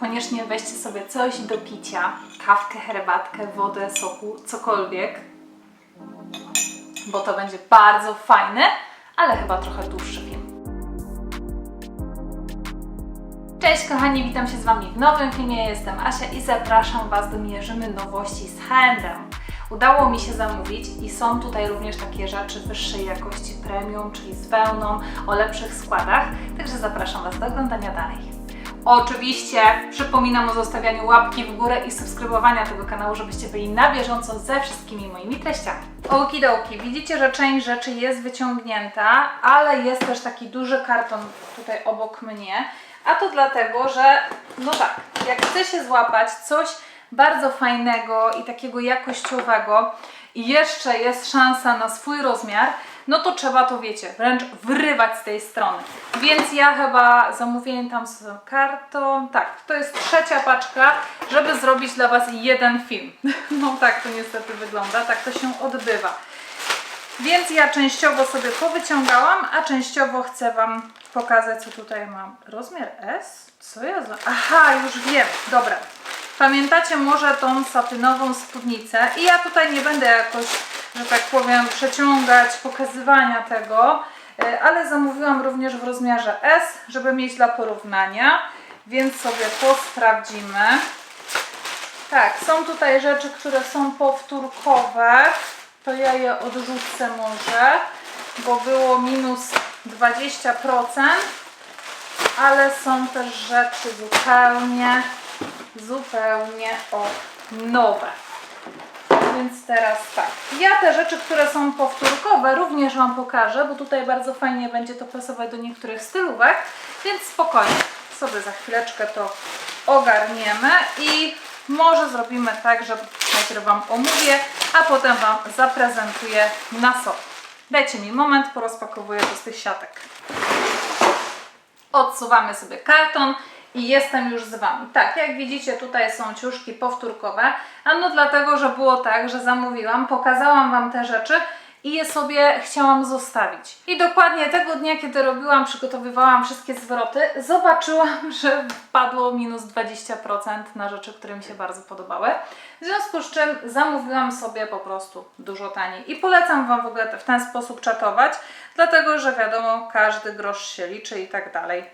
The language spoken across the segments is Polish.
koniecznie weźcie sobie coś do picia, kawkę, herbatkę, wodę, soku, cokolwiek, bo to będzie bardzo fajny, ale chyba trochę dłuższy film. Cześć kochani, witam się z Wami w nowym filmie. Jestem Asia i zapraszam Was do Mierzymy Nowości z H&M. Udało mi się zamówić i są tutaj również takie rzeczy wyższej jakości premium, czyli z wełną, o lepszych składach, także zapraszam Was do oglądania dalej. Oczywiście przypominam o zostawianiu łapki w górę i subskrybowania tego kanału, żebyście byli na bieżąco ze wszystkimi moimi treściami. Okidoki, widzicie, że część rzeczy jest wyciągnięta, ale jest też taki duży karton tutaj obok mnie. A to dlatego, że no tak, jak chce się złapać coś bardzo fajnego i takiego jakościowego i jeszcze jest szansa na swój rozmiar, no to trzeba to, wiecie, wręcz wrywać z tej strony. Więc ja chyba zamówiłem tam z kartą, tak, to jest trzecia paczka, żeby zrobić dla Was jeden film. No tak to niestety wygląda, tak to się odbywa. Więc ja częściowo sobie powyciągałam, a częściowo chcę Wam pokazać, co tutaj mam. Rozmiar S? Co ja za... Aha, już wiem. Dobra. Pamiętacie może tą satynową spódnicę? I ja tutaj nie będę jakoś, że tak powiem, przeciągać pokazywania tego, e, ale zamówiłam również w rozmiarze S, żeby mieć dla porównania, więc sobie posprawdzimy. Tak, są tutaj rzeczy, które są powtórkowe. To ja je odrzucę może, bo było minus 20%, ale są też rzeczy zupełnie, zupełnie o nowe. Więc teraz tak. Ja te rzeczy, które są powtórkowe, również Wam pokażę, bo tutaj bardzo fajnie będzie to pasować do niektórych stylówek, więc spokojnie sobie za chwileczkę to ogarniemy i może zrobimy tak, że najpierw Wam omówię, a potem Wam zaprezentuję na sobie. Dajcie mi moment, porozpakowuję to z tych siatek. Odsuwamy sobie karton i jestem już z Wami. Tak, jak widzicie, tutaj są ciuszki powtórkowe, a no dlatego, że było tak, że zamówiłam, pokazałam Wam te rzeczy i je sobie chciałam zostawić. I dokładnie tego dnia, kiedy robiłam, przygotowywałam wszystkie zwroty, zobaczyłam, że wpadło minus 20% na rzeczy, które mi się bardzo podobały. W związku z czym zamówiłam sobie po prostu dużo taniej. I polecam Wam w ogóle w ten sposób czatować, dlatego że wiadomo, każdy grosz się liczy i tak dalej.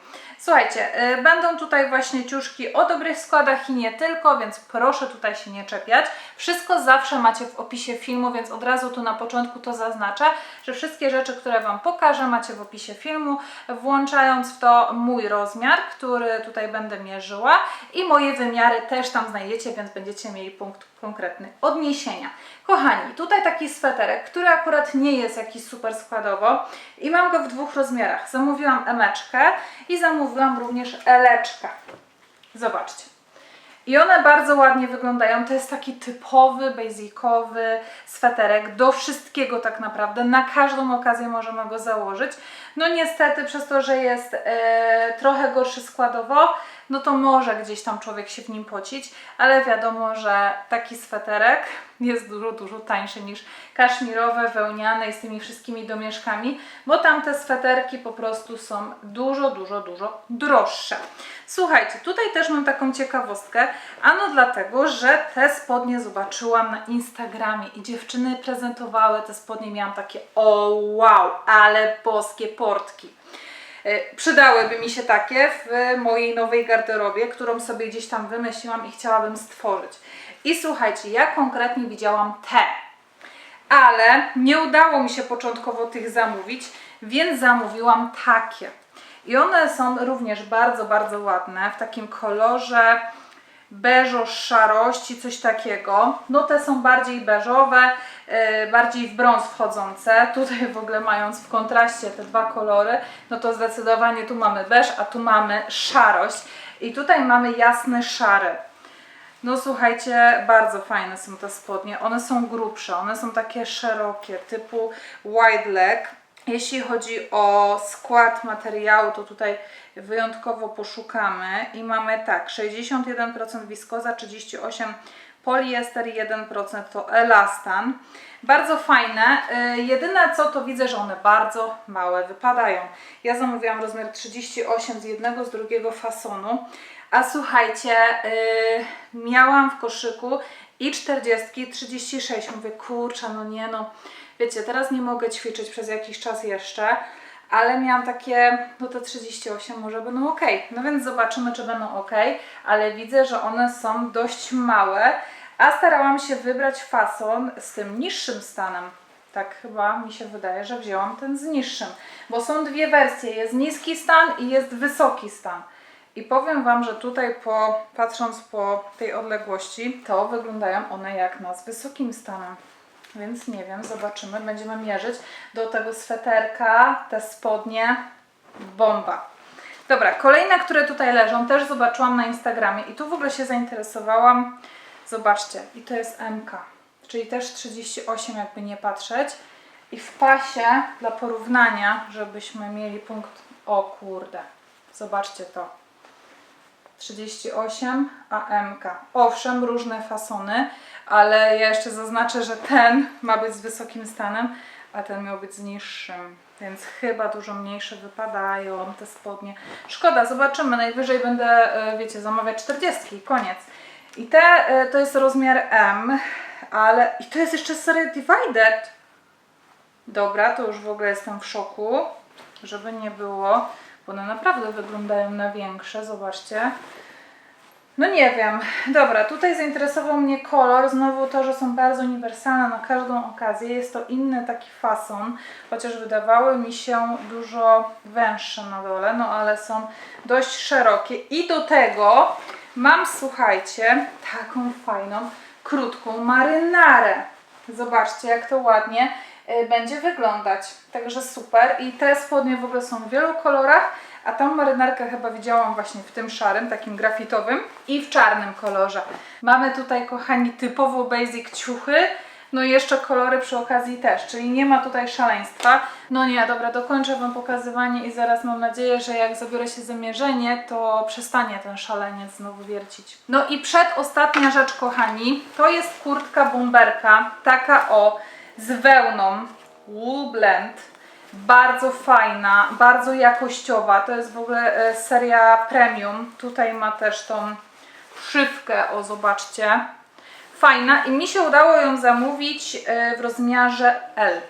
Słuchajcie, y, będą tutaj właśnie ciuszki o dobrych składach i nie tylko, więc proszę tutaj się nie czepiać. Wszystko zawsze macie w opisie filmu, więc od razu tu na początku to zaznaczę, że wszystkie rzeczy, które Wam pokażę, macie w opisie filmu, włączając w to mój rozmiar, który tutaj będę mierzyła i moje wymiary też tam znajdziecie, więc będziecie mieli punkt konkretny odniesienia. Kochani, tutaj taki sweterek, który akurat nie jest jakiś super składowo i mam go w dwóch rozmiarach. Zamówiłam emeczkę i zamówiłam również eleczkę. Zobaczcie. I one bardzo ładnie wyglądają. To jest taki typowy, basicowy sweterek do wszystkiego tak naprawdę. Na każdą okazję możemy go założyć. No niestety przez to, że jest e, trochę gorszy składowo, no to może gdzieś tam człowiek się w nim pocić, ale wiadomo, że taki sweterek jest dużo, dużo tańszy niż kaszmirowe, wełniane i z tymi wszystkimi domieszkami, bo tamte sweterki po prostu są dużo, dużo, dużo droższe. Słuchajcie, tutaj też mam taką ciekawostkę, ano dlatego, że te spodnie zobaczyłam na Instagramie i dziewczyny prezentowały te spodnie, miałam takie o wow, ale boskie portki. E, Przydałyby mi się takie w mojej nowej garderobie, którą sobie gdzieś tam wymyśliłam i chciałabym stworzyć. I słuchajcie, ja konkretnie widziałam te, ale nie udało mi się początkowo tych zamówić, więc zamówiłam takie. I one są również bardzo, bardzo ładne, w takim kolorze beżo szarości, coś takiego. No te są bardziej beżowe, yy, bardziej w brąz wchodzące. Tutaj w ogóle mając w kontraście te dwa kolory, no to zdecydowanie tu mamy beż, a tu mamy szarość. I tutaj mamy jasny szary. No słuchajcie, bardzo fajne są te spodnie. One są grubsze, one są takie szerokie, typu wide leg. Jeśli chodzi o skład materiału, to tutaj wyjątkowo poszukamy i mamy tak, 61% wiskoza, 38% poliester, 1% to elastan. Bardzo fajne. Yy, jedyne co to widzę, że one bardzo małe wypadają. Ja zamówiłam rozmiar 38 z jednego, z drugiego fasonu, A słuchajcie, yy, miałam w koszyku i 40, i 36. Mówię, kurczę, no nie no. Wiecie, teraz nie mogę ćwiczyć przez jakiś czas jeszcze, ale miałam takie, no te 38 może będą ok. No więc zobaczymy, czy będą ok, ale widzę, że one są dość małe, a starałam się wybrać fason z tym niższym stanem. Tak chyba mi się wydaje, że wzięłam ten z niższym, bo są dwie wersje, jest niski stan i jest wysoki stan. I powiem Wam, że tutaj po, patrząc po tej odległości, to wyglądają one jak na z wysokim stanem. Więc nie wiem, zobaczymy, będziemy mierzyć. Do tego sweterka, te spodnie, bomba. Dobra, kolejne, które tutaj leżą, też zobaczyłam na Instagramie i tu w ogóle się zainteresowałam. Zobaczcie, i to jest MK, czyli też 38, jakby nie patrzeć. I w pasie, dla porównania, żebyśmy mieli punkt. O kurde, zobaczcie to. 38 AMK. Owszem, różne fasony, ale ja jeszcze zaznaczę, że ten ma być z wysokim stanem, a ten miał być z niższym. Więc chyba dużo mniejsze wypadają te spodnie. Szkoda, zobaczymy. Najwyżej będę, e, wiecie, zamawiać 40 koniec. I te e, to jest rozmiar M, ale i to jest jeszcze seria Divided. Dobra, to już w ogóle jestem w szoku, żeby nie było, bo one naprawdę wyglądają na większe, zobaczcie. No nie wiem. Dobra, tutaj zainteresował mnie kolor. Znowu to, że są bardzo uniwersalne na każdą okazję. Jest to inny taki fason, chociaż wydawały mi się dużo węższe na dole, no ale są dość szerokie. I do tego mam, słuchajcie, taką fajną, krótką marynarę. Zobaczcie, jak to ładnie będzie wyglądać. Także super. I te spodnie w ogóle są w wielu kolorach, a tą marynarkę chyba widziałam właśnie w tym szarym, takim grafitowym i w czarnym kolorze. Mamy tutaj, kochani, typowo basic ciuchy. No i jeszcze kolory przy okazji też, czyli nie ma tutaj szaleństwa. No nie, dobra, dokończę Wam pokazywanie i zaraz mam nadzieję, że jak zabiorę się zamierzenie, to przestanie ten szaleniec znowu wiercić. No i przedostatnia rzecz, kochani, to jest kurtka bomberka, taka o, z wełną, wool blend. Bardzo fajna, bardzo jakościowa. To jest w ogóle e, seria premium. Tutaj ma też tą szywkę, o zobaczcie. Fajna i mi się udało ją zamówić e, w rozmiarze L.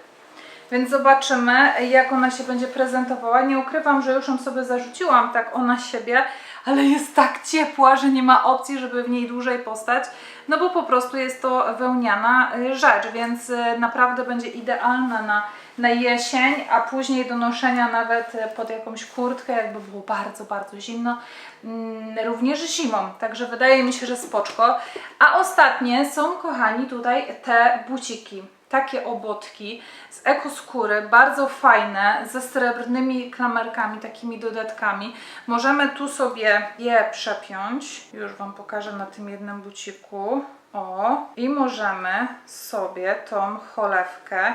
Więc zobaczymy, jak ona się będzie prezentowała. Nie ukrywam, że już ją sobie zarzuciłam tak ona siebie, ale jest tak ciepła, że nie ma opcji, żeby w niej dłużej postać. No bo po prostu jest to wełniana y, rzecz, więc y, naprawdę będzie idealna na, na jesień, a później do noszenia nawet y, pod jakąś kurtkę, jakby było bardzo, bardzo zimno. Mm, Również zimą, także wydaje mi się, że spoczko. A ostatnie są, kochani, tutaj te buciki takie obotki z ekoskóry, bardzo fajne, ze srebrnymi klamerkami, takimi dodatkami. Możemy tu sobie je przepiąć. Już Wam pokażę na tym jednym buciku. O, i możemy sobie tą cholewkę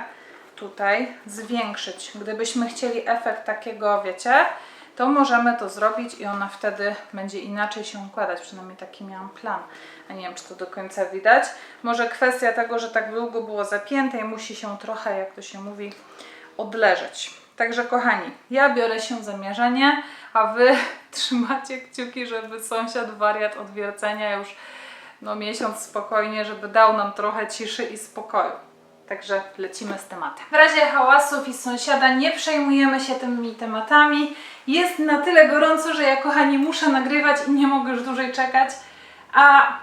tutaj zwiększyć. Gdybyśmy chcieli efekt takiego, wiecie, to możemy to zrobić i ona wtedy będzie inaczej się układać. Przynajmniej taki miałam plan. A nie wiem, czy to do końca widać. Może kwestia tego, że tak długo było zapięte i musi się trochę, jak to się mówi, odleżeć. Także kochani, ja biorę się za mierzenie, a Wy trzymacie kciuki, żeby sąsiad wariat od wiercenia już no, miesiąc spokojnie, żeby dał nam trochę ciszy i spokoju. Także lecimy z tematem. W razie hałasów i sąsiada nie przejmujemy się tymi tematami. Jest na tyle gorąco, że ja kochani muszę nagrywać i nie mogę już dłużej czekać. A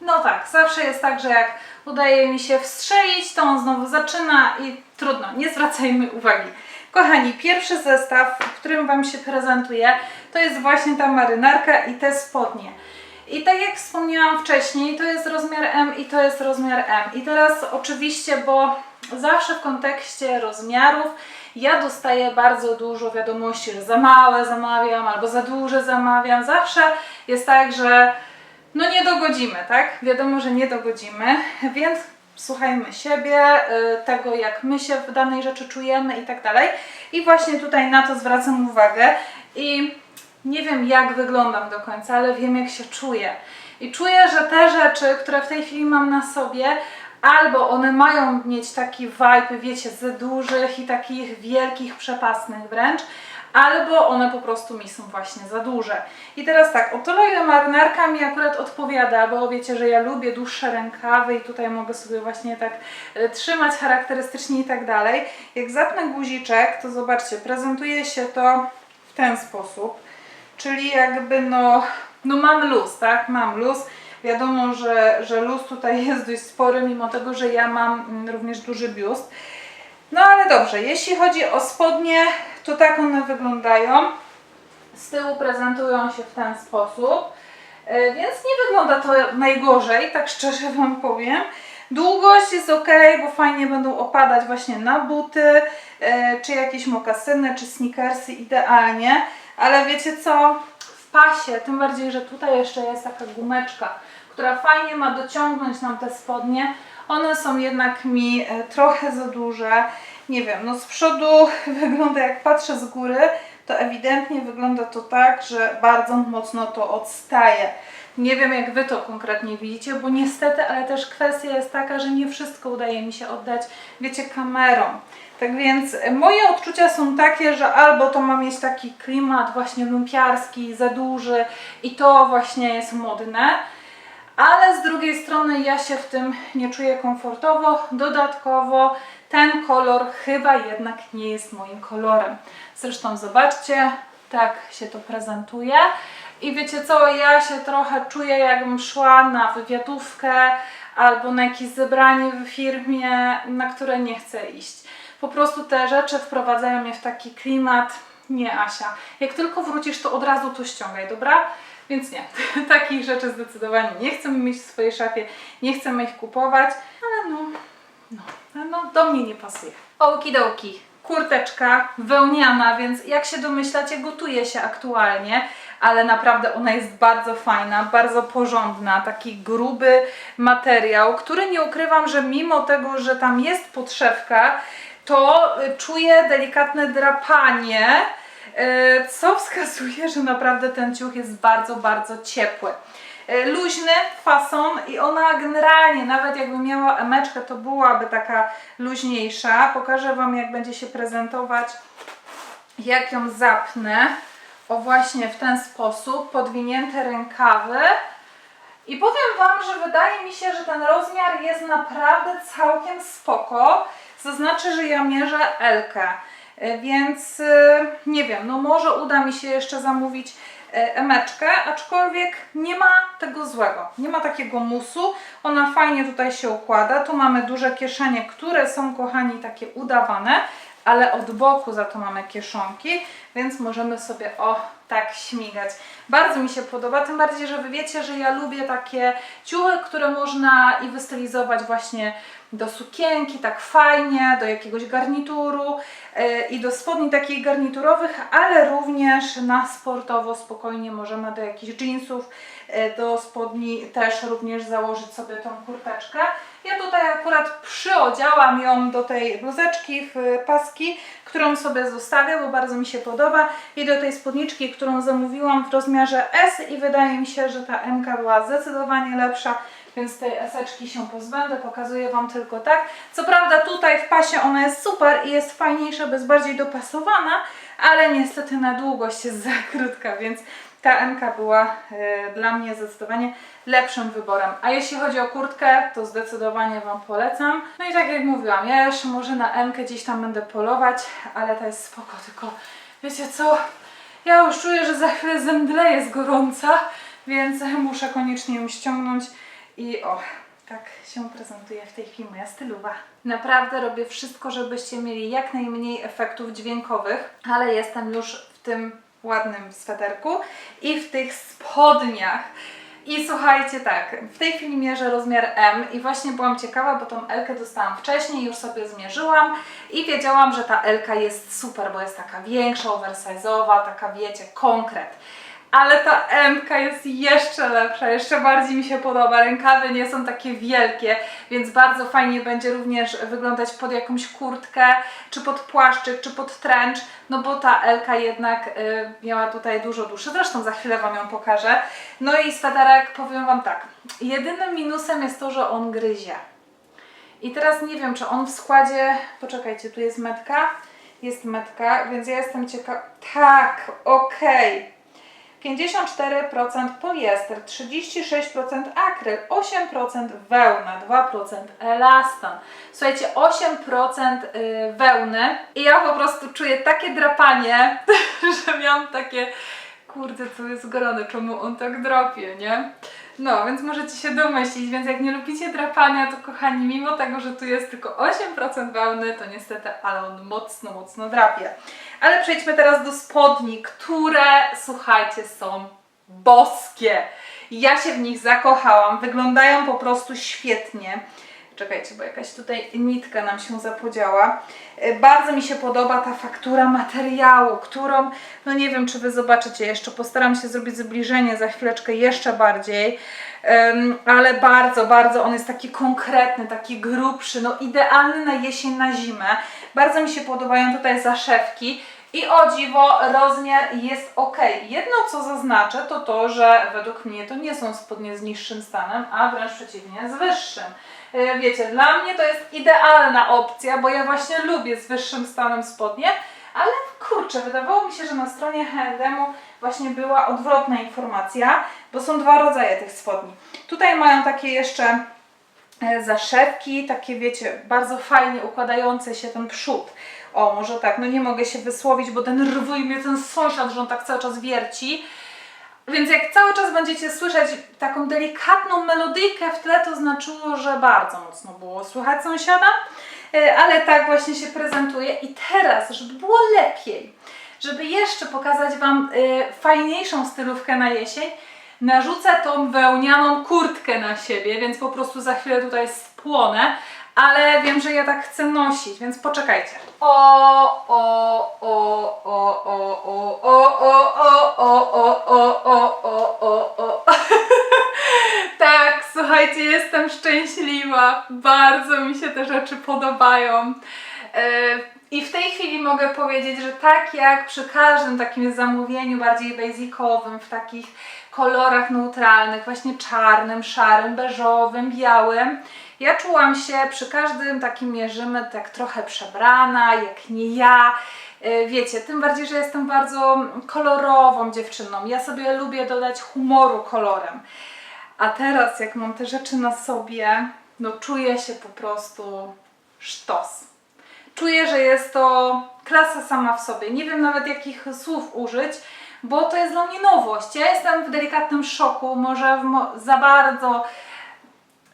no tak, zawsze jest tak, że jak udaje mi się wstrzelić, to on znowu zaczyna i trudno, nie zwracajmy uwagi. Kochani, pierwszy zestaw, w którym Wam się prezentuję, to jest właśnie ta marynarka i te spodnie. I tak jak wspomniałam wcześniej, to jest rozmiar M i to jest rozmiar M. I teraz oczywiście, bo zawsze w kontekście rozmiarów ja dostaję bardzo dużo wiadomości, że za małe zamawiam albo za duże zamawiam. Zawsze jest tak, że no nie dogodzimy, tak? Wiadomo, że nie dogodzimy, więc słuchajmy siebie, y, tego jak my się w danej rzeczy czujemy i tak dalej. I właśnie tutaj na to zwracam uwagę i nie wiem jak wyglądam do końca, ale wiem jak się czuję. I czuję, że te rzeczy, które w tej chwili mam na sobie, albo one mają mieć taki vibe, wiecie, ze dużych i takich wielkich, przepasnych wręcz, albo one po prostu mi są właśnie za duże. I teraz tak, o tyle ile marynarka mi akurat odpowiada, bo wiecie, że ja lubię dłuższe rękawy i tutaj mogę sobie właśnie tak e, trzymać charakterystycznie i tak dalej. Jak zapnę guziczek, to zobaczcie, prezentuje się to w ten sposób, czyli jakby no, no mam luz, tak, mam luz. Wiadomo, że, że luz tutaj jest dość spory, mimo tego, że ja mam mm, również duży biust. No ale dobrze, jeśli chodzi o spodnie, to tak one wyglądają. Z tyłu prezentują się w ten sposób, E, więc nie wygląda to najgorzej, tak szczerze Wam powiem. Długość jest ok, bo fajnie będą opadać właśnie na buty, e, czy jakieś mokasyny, czy sneakersy idealnie. Ale wiecie co? W pasie, tym bardziej, że tutaj jeszcze jest taka gumeczka, która fajnie ma dociągnąć nam te spodnie. One są jednak mi e, trochę za duże. Nie wiem, no z przodu wygląda jak patrzę z góry, to ewidentnie wygląda to tak, że bardzo mocno to odstaje. Nie wiem jak Wy to konkretnie widzicie, bo niestety, ale też kwestia jest taka, że nie wszystko udaje mi się oddać, wiecie, kamerą. Tak więc e, moje odczucia są takie, że albo to ma mieć taki klimat właśnie lumpiarski, za duży i to właśnie jest modne, ale z drugiej strony ja się w tym nie czuję komfortowo. Dodatkowo ten kolor chyba jednak nie jest moim kolorem. Zresztą zobaczcie, tak się to prezentuje. I wiecie co, ja się trochę czuję jakbym szła na wywiadówkę albo na jakieś zebranie w firmie, na które nie chcę iść. Po prostu te rzeczy wprowadzają mnie w taki klimat. Nie, Asia. Jak tylko wrócisz, to od razu to ściągaj, dobra? Więc nie, takich rzeczy zdecydowanie nie chcę mieć w swojej szafie, nie chcę ich kupować, ale no, no, no do mnie nie pasuje. Okidoki, kurteczka wełniana, więc jak się domyślacie, gotuje się aktualnie, ale naprawdę ona jest bardzo fajna, bardzo porządna, taki gruby materiał, który nie ukrywam, że mimo tego, że tam jest podszewka, to y, czuję delikatne drapanie, y, co wskazuje, że naprawdę ten ciuch jest bardzo, bardzo ciepły. Y, Luźny fason i ona generalnie, nawet jakby miała emeczkę, to byłaby taka luźniejsza. Pokażę Wam, jak będzie się prezentować, jak ją zapnę. O właśnie w ten sposób, podwinięte rękawy. I powiem Wam, że wydaje mi się, że ten rozmiar jest naprawdę całkiem spoko. Zaznaczę, że ja mierzę Elkę, więc y, nie wiem, no może uda mi się jeszcze zamówić y, emeczkę, aczkolwiek nie ma tego złego, nie ma takiego musu, ona fajnie tutaj się układa, tu mamy duże kieszenie, które są, kochani, takie udawane, ale od boku za to mamy kieszonki, więc możemy sobie o tak śmigać. Bardzo mi się podoba, tym bardziej, że Wy wiecie, że ja lubię takie ciuchy, które można i wystylizować właśnie do sukienki, tak fajnie, do jakiegoś garnituru yy, i do spodni takich garniturowych, ale również na sportowo spokojnie możemy do jakichś jeansów, yy, do spodni też również założyć sobie tą kurteczkę. Ja tutaj akurat przyodziałam ją do tej bluzeczki w paski, którą sobie zostawię, bo bardzo mi się podoba i do tej spódniczki, którą zamówiłam w rozmiarze S i wydaje mi się, że ta M była zdecydowanie lepsza, więc tej eseczki się pozbędę, pokazuję Wam tylko tak. Co prawda tutaj w pasie ona jest super i jest fajniejsza, bo jest bardziej dopasowana, ale niestety na długość jest za krótka, więc ta MK była e, dla mnie zdecydowanie lepszym wyborem. A jeśli chodzi o kurtkę, to zdecydowanie Wam polecam. No i tak jak mówiłam, ja jeszcze może na MK gdzieś tam będę polować, ale to jest spoko, tylko wiecie co, ja już czuję, że za chwilę zemdleję z gorąca, więc muszę koniecznie ją ściągnąć i o, tak się prezentuje w tej chwili moja stylowa. Naprawdę robię wszystko, żebyście mieli jak najmniej efektów dźwiękowych, ale jestem już w tym ładnym sweterku i w tych spodniach. I słuchajcie, tak, w tej chwili mierzę rozmiar M i właśnie byłam ciekawa, bo tą Elkę dostałam wcześniej, już sobie zmierzyłam i wiedziałam, że ta Elka jest super, bo jest taka większa, oversize'owa, taka wiecie, konkret. Ale ta MK jest jeszcze lepsza, jeszcze bardziej mi się podoba. Rękawy nie są takie wielkie, więc bardzo fajnie będzie również wyglądać pod jakąś kurtkę, czy pod płaszczyk, czy pod trench, no bo ta LK jednak y, miała tutaj dużo dłuższe. Zresztą za chwilę Wam ją pokażę. No i sweterek, powiem Wam tak, jedynym minusem jest to, że on gryzie. I teraz nie wiem, czy on w składzie, poczekajcie, tu jest metka, jest metka, więc ja jestem ciekawa. Tak, okej. 54% poliester, 36% akryl, 8% wełna, 2% elastan. Słuchajcie, 8% y, wełny i ja po prostu czuję takie drapanie, że miałam takie kurde, co jest grane, czemu on tak drapie, nie? No, więc możecie się domyślić, więc jak nie lubicie drapania, to kochani, mimo tego, że tu jest tylko 8% wełny, to niestety, ale on mocno, mocno drapie. Ale przejdźmy teraz do spodni, które, słuchajcie, są boskie. Ja się w nich zakochałam, wyglądają po prostu świetnie. Czekajcie, bo jakaś tutaj nitka nam się zapodziała. E, Bardzo mi się podoba ta faktura materiału, którą, no nie wiem, czy Wy zobaczycie jeszcze, postaram się zrobić zbliżenie za chwileczkę jeszcze bardziej, ale bardzo, bardzo on jest taki konkretny, taki grubszy, no idealny na jesień, na zimę. Bardzo mi się podobają tutaj zaszewki. I o dziwo, rozmiar jest ok. Jedno co zaznaczę, to to, że według mnie to nie są spodnie z niższym stanem, a wręcz przeciwnie, z wyższym. E, Wiecie, dla mnie to jest idealna opcja, bo ja właśnie lubię z wyższym stanem spodnie, ale kurczę, wydawało mi się, że na stronie H&M właśnie była odwrotna informacja, bo są dwa rodzaje tych spodni. Tutaj mają takie jeszcze e, zaszewki, takie wiecie, bardzo fajnie układające się ten przód. O, może tak, no nie mogę się wysłowić, bo denerwuje mnie ten sąsiad, że on tak cały czas wierci. Więc jak cały czas będziecie słyszeć taką delikatną melodyjkę w tle, to znaczyło, że bardzo mocno było słychać sąsiada. E, Ale tak właśnie się prezentuje. I teraz, żeby było lepiej, żeby jeszcze pokazać Wam e, fajniejszą stylówkę na jesień, narzucę tą wełnianą kurtkę na siebie, więc po prostu za chwilę tutaj spłonę. Ale wiem, że ja tak chcę nosić, więc poczekajcie. O, o, o, o, o, o, o, o, o, o, o, o, o, o, o, o. Tak, słuchajcie, jestem szczęśliwa. Bardzo mi się te rzeczy podobają. E, I w tej chwili mogę powiedzieć, że tak jak przy każdym takim zamówieniu bardziej basicowym, w takich kolorach neutralnych, właśnie czarnym, szarym, beżowym, białym, ja czułam się przy każdym takim mierzymy tak trochę przebrana, jak nie ja. E, Wiecie, tym bardziej, że jestem bardzo kolorową dziewczyną. Ja sobie lubię dodać humoru kolorem. A teraz, jak mam te rzeczy na sobie, no czuję się po prostu sztos. Czuję, że jest to klasa sama w sobie. Nie wiem nawet jakich słów użyć, bo to jest dla mnie nowość. Ja jestem w delikatnym szoku, może mo- za bardzo.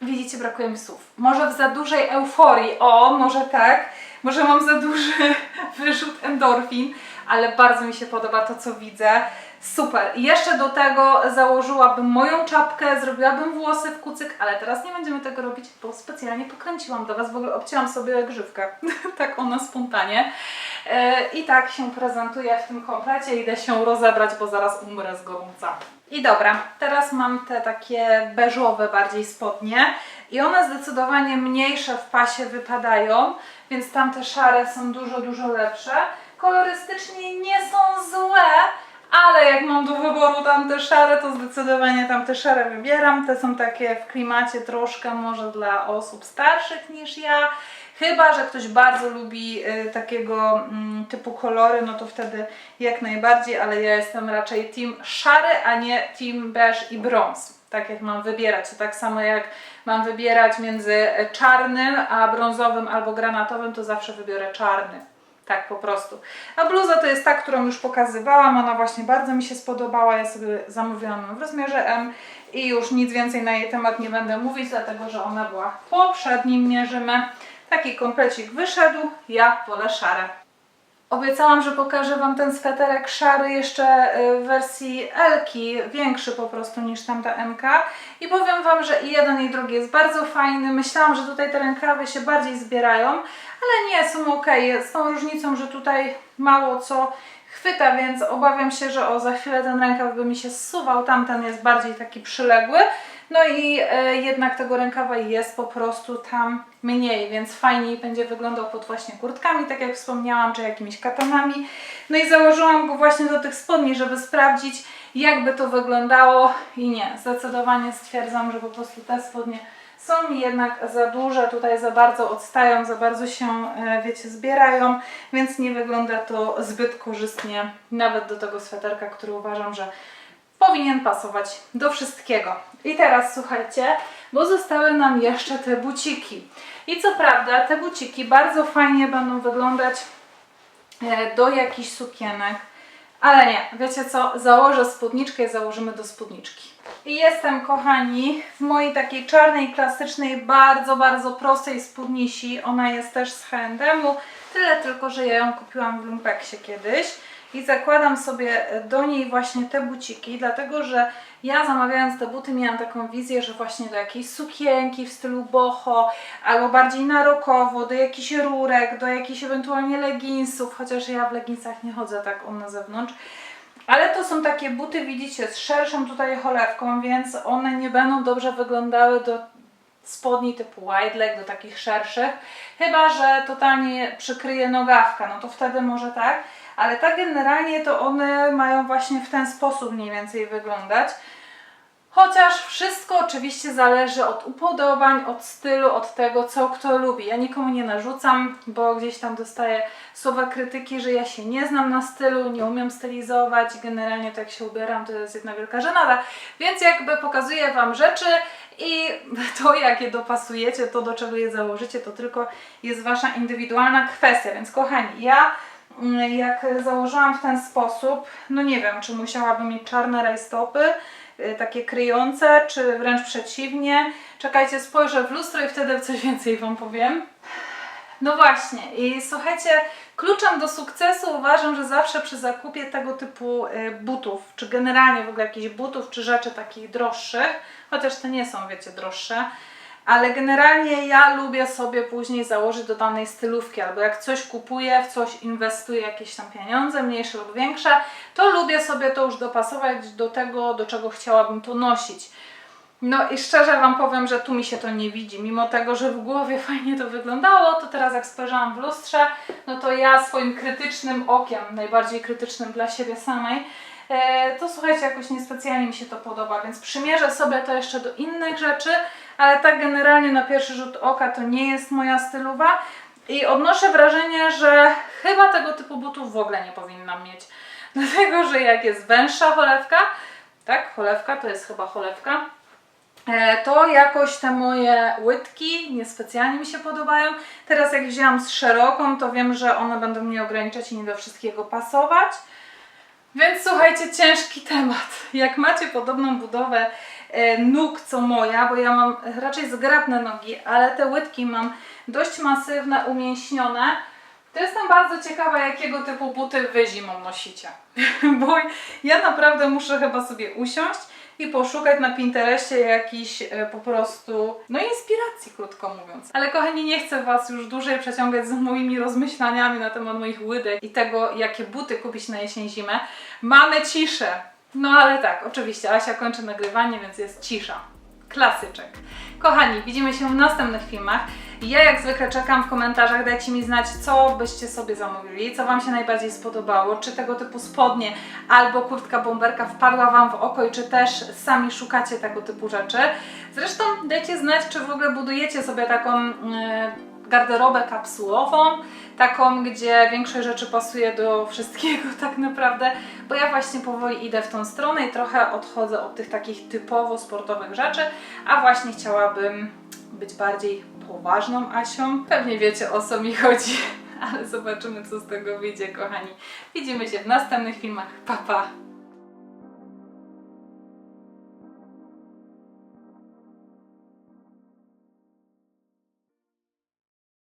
Widzicie, brakuje mi słów. Może w za dużej euforii, o, może tak. Może mam za duży wyrzut endorfin, ale bardzo mi się podoba to, co widzę. Super. I jeszcze do tego założyłabym moją czapkę, zrobiłabym włosy w kucyk, ale teraz nie będziemy tego robić, bo specjalnie pokręciłam do Was, w ogóle obcięłam sobie grzywkę. tak ona spontanie. E, I tak się prezentuję w tym komplecie. Idę się rozebrać, bo zaraz umrę z gorąca. I dobra, teraz mam te takie beżowe bardziej spodnie i one zdecydowanie mniejsze w pasie wypadają, więc tamte szare są dużo, dużo lepsze. Kolorystycznie nie są złe, ale jak mam do wyboru tamte szare, to zdecydowanie tamte szare wybieram. Te są takie w klimacie troszkę może dla osób starszych niż ja. Chyba, że ktoś bardzo lubi y, takiego mm, typu kolory, no to wtedy jak najbardziej, ale ja jestem raczej team szary, a nie team beż i brąz. Tak jak mam wybierać. To tak samo jak mam wybierać między czarnym a brązowym albo granatowym, to zawsze wybiorę czarny. Tak po prostu. A bluza to jest ta, którą już pokazywałam. Ona właśnie bardzo mi się spodobała. Ja sobie zamówiłam ją w rozmiarze M i już nic więcej na jej temat nie będę mówić, dlatego że ona była poprzednim mierzymy. Taki komplecik wyszedł. Ja wolę szare. Obiecałam, że pokażę Wam ten sweterek szary jeszcze y, w wersji Elki, większy po prostu niż tamta MK i powiem Wam, że i jeden i drugi jest bardzo fajny. Myślałam, że tutaj te rękawy się bardziej zbierają, ale nie, są ok. Z tą różnicą, że tutaj mało co chwyta, więc obawiam się, że o za chwilę ten rękaw by mi się zsuwał, tamten jest bardziej taki przyległy. No i e, jednak tego rękawa jest po prostu tam mniej, więc fajniej będzie wyglądał pod właśnie kurtkami, tak jak wspomniałam, czy jakimiś katanami. No i założyłam go właśnie do tych spodni, żeby sprawdzić, jakby to wyglądało i nie, zdecydowanie stwierdzam, że po prostu te spodnie są mi jednak za duże, tutaj za bardzo odstają, za bardzo się, e, wiecie, zbierają, więc nie wygląda to zbyt korzystnie nawet do tego sweterka, który uważam, że powinien pasować do wszystkiego. I teraz słuchajcie, bo zostały nam jeszcze te buciki. I co prawda te buciki bardzo fajnie będą wyglądać e, do jakichś sukienek, ale nie, wiecie co, założę spódniczkę i założymy do spódniczki. I jestem, kochani, w mojej takiej czarnej, klasycznej, bardzo, bardzo prostej spódnisi. Ona jest też z H&M-u, tyle tylko, że ja ją kupiłam w Lumpeksie kiedyś. I zakładam sobie do niej właśnie te buciki, dlatego że ja zamawiając te buty miałam taką wizję, że właśnie do jakiejś sukienki w stylu boho, albo bardziej na rokowo, do jakichś rurek, do jakichś ewentualnie leginsów, chociaż ja w leginsach nie chodzę tak on na zewnątrz. Ale to są takie buty, widzicie, z szerszą tutaj cholewką, więc one nie będą dobrze wyglądały do spodni typu wide leg, do takich szerszych. Chyba, że totalnie przykryje nogawka, no to wtedy może tak. Ale tak generalnie to one mają właśnie w ten sposób mniej więcej wyglądać. Chociaż wszystko oczywiście zależy od upodobań, od stylu, od tego, co kto lubi. Ja nikomu nie narzucam, bo gdzieś tam dostaję słowa krytyki, że ja się nie znam na stylu, nie umiem stylizować. Generalnie to jak się ubieram, to jest jedna wielka żenada. Więc jakby pokazuję Wam rzeczy i to, jak je dopasujecie, to do czego je założycie, to tylko jest Wasza indywidualna kwestia. Więc kochani, ja jak założyłam w ten sposób, no nie wiem, czy musiałabym mieć czarne rajstopy, y, takie kryjące, czy wręcz przeciwnie. Czekajcie, spojrzę w lustro i wtedy coś więcej Wam powiem. No właśnie, i słuchajcie, kluczem do sukcesu uważam, że zawsze przy zakupie tego typu y, butów, czy generalnie w ogóle jakichś butów, czy rzeczy takich droższych, chociaż te nie są, wiecie, droższe, ale generalnie ja lubię sobie później założyć do danej stylówki, albo jak coś kupuję, w coś inwestuję jakieś tam pieniądze, mniejsze lub większe, to lubię sobie to już dopasować do tego, do czego chciałabym to nosić. No i szczerze Wam powiem, że tu mi się to nie widzi. Mimo tego, że w głowie fajnie to wyglądało, to teraz jak spojrzałam w lustrze, no to ja swoim krytycznym okiem, najbardziej krytycznym dla siebie samej, to słuchajcie, jakoś niespecjalnie mi się to podoba, więc przymierzę sobie to jeszcze do innych rzeczy, ale tak generalnie na pierwszy rzut oka to nie jest moja stylowa i odnoszę wrażenie, że chyba tego typu butów w ogóle nie powinnam mieć. Dlatego, że jak jest węższa cholewka, tak, cholewka, to jest chyba cholewka, E, to jakoś te moje łydki niespecjalnie mi się podobają. Teraz jak wzięłam z szeroką, to wiem, że one będą mnie ograniczać i nie do wszystkiego pasować. Więc słuchajcie, ciężki temat. Jak macie podobną budowę e, nóg co moja, bo ja mam raczej zgrabne nogi, ale te łydki mam dość masywne, umięśnione, to jestem bardzo ciekawa, jakiego typu buty wy zimą nosicie. bo ja naprawdę muszę chyba sobie usiąść i poszukać na Pinterestie jakiś e, po prostu, no inspiracji, krótko mówiąc. Ale kochani, nie chcę Was już dłużej przeciągać z moimi rozmyślaniami na temat moich łydek i tego, jakie buty kupić na jesień-zimę. Mamy ciszę. No ale tak, oczywiście, Asia kończy nagrywanie, więc jest cisza. Klasyczek. Kochani, widzimy się w następnych filmach. Ja jak zwykle czekam w komentarzach, dajcie mi znać, co byście sobie zamówili, co Wam się najbardziej spodobało, czy tego typu spodnie albo kurtka bomberka wpadła Wam w oko i czy też sami szukacie tego typu rzeczy. Zresztą dajcie znać, czy w ogóle budujecie sobie taką yy, garderobę kapsułową, taką, gdzie większość rzeczy pasuje do wszystkiego tak naprawdę, bo ja właśnie powoli idę w tą stronę i trochę odchodzę od tych takich typowo sportowych rzeczy, a właśnie chciałabym być bardziej poważną Asią. Pewnie wiecie o co mi chodzi, ale zobaczymy co z tego wyjdzie, kochani. Widzimy się w następnych filmach. Pa, pa!